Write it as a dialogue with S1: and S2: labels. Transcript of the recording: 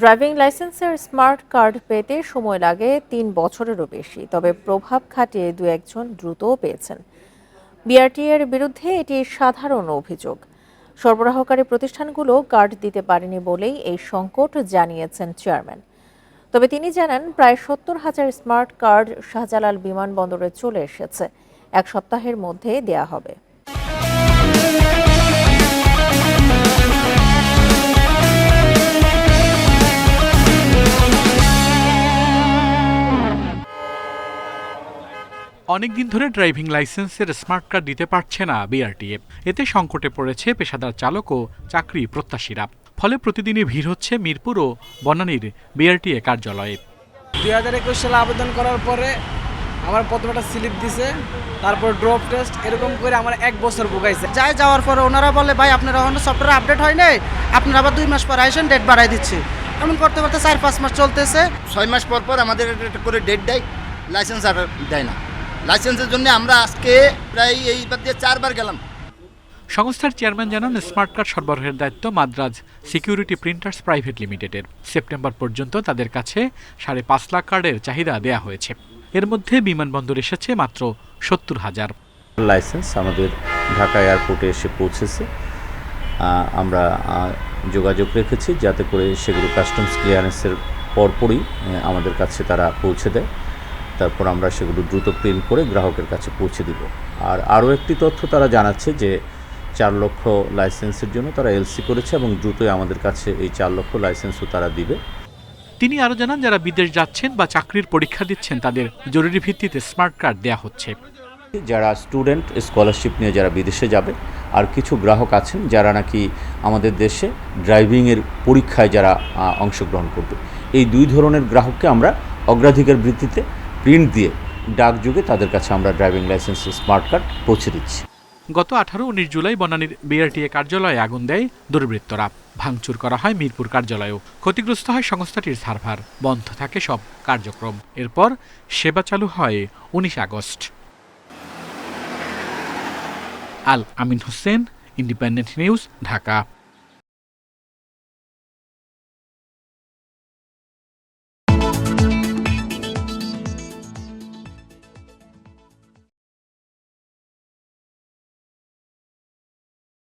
S1: Driving লাইসেন্সের smart card পেতে সময় লাগে তিন বছরেরও বেশি, তবে প্রভাব খাটিয়ে দু একজন দ্রুতও পেয়েছেন। বিআরটি এর বিরুদ্ধে এটি সাধারণ অভিযোগ। সরবরাহকারী প্রতিষ্ঠানগুলো কার্ড দিতে পারেনি বলেই এই সংকট জানিয়েছেন চেয়ারম্যান। তবে তিনি জানান, প্রায় সত্তর হাজার স্মার্ট কার্ড শাহজালাল বিমানবন্দরে চলে এসেছে। এক সপ্তাহের মধ্যে দেয়া হবে।
S2: অনেকদিন ধরে ড্রাইভিং লাইসেন্সের স্মার্ট কার্ড দিতে পারছে না বিআরটিএ। এতে সংকটে পড়েছে পেশাদার চালক ও চাকরি প্রত্যাশীরা। ফলে প্রতিদিনই ভিড় হচ্ছে মিরপুর ও বনানীর বিআরটিএ কার্যালয়ে।
S3: দুই হাজার একুশ সালে আবেদন করার পরে আমার প্রথমে একটা স্লিপ দিছে তারপর ড্রপ টেস্ট এরকম করে আমার এক বছর ভোগাইছে।
S4: যায় যাওয়ার পরে ওনারা বলে ভাই আপনার এখনও সফটওয়্যার আপডেট হয় নাই? আপনারা আবার দুই মাস পর আইসেন ডেট বাড়াই দিচ্ছে। এমন করতে করতে চার পাঁচ মাস চলতেছে।
S5: ছয় মাস পর পর আমাদের করে ডেট দেয় লাইসেন্স আর দেয় না। লাইসেন্সের জন্য আমরা আজকে প্রায় এইবার দিয়ে চারবার গেলাম।
S2: সংস্থার চেয়ারম্যান জানান স্মার্ট কার্ড সরবরাহের দায়িত্ব মাদ্রাজ সিকিউরিটি প্রিন্টার্স প্রাইভেট লিমিটেডের। সেপ্টেম্বর পর্যন্ত তাদের কাছে সাড়ে পাঁচ লাখ কার্ডের চাহিদা দেয়া হয়েছে। এর মধ্যে বিমানবন্দর এসেছে মাত্র সত্তর হাজার।
S6: লাইসেন্স আমাদের ঢাকা এয়ারপোর্টে এসে পৌঁছেছে। আমরা যোগাযোগ রেখেছি যাতে করে সেগুলো কাস্টমস ক্লিয়ারেন্সের পরপরই আমাদের কাছে তারা পৌঁছে দেয়। তারপর আমরা সেগুলো দ্রুত প্রিন্ট করে গ্রাহকের কাছে পৌঁছে দিব। আর আরও একটি তথ্য তারা জানাচ্ছে যে চার লক্ষ লাইসেন্সের জন্য তারা এলসি করেছে এবং দ্রুতই আমাদের কাছে এই চার লক্ষ লাইসেন্সও তারা দিবে।
S2: তিনি আরও জানান যারা বিদেশ যাচ্ছেন বা চাকরির পরীক্ষা দিচ্ছেন তাদের জরুরি ভিত্তিতে স্মার্ট কার্ড দেয়া হচ্ছে।
S6: যারা স্টুডেন্ট স্কলারশিপ নিয়ে যারা বিদেশে যাবে আর কিছু গ্রাহক আছেন যারা নাকি আমাদের দেশে ড্রাইভিংয়ের পরীক্ষায় যারা অংশগ্রহণ করবে। এই দুই ধরনের গ্রাহককে আমরা অগ্রাধিকার ভিত্তিতে প্রিন্ট দিয়ে ডাক যুগে তাদের কাছে আমরা ড্রাইভিং লাইসেন্স স্মার্ট কার্ড পৌঁছে দিচ্ছি।
S2: গত আঠারো উনিশ জুলাই বনানীর বিআরটিএ কার্যালয়ে আগুন দেয় দুর্বৃত্তরা। ভাঙচুর করা হয় মিরপুর কার্যালয়েও। ক্ষতিগ্রস্ত হয় সংস্থাটির সার্ভার। বন্ধ থাকে সব কার্যক্রম। এরপর সেবা চালু হয় উনিশ August. Al Amin Hossain, independent news, Dhaka.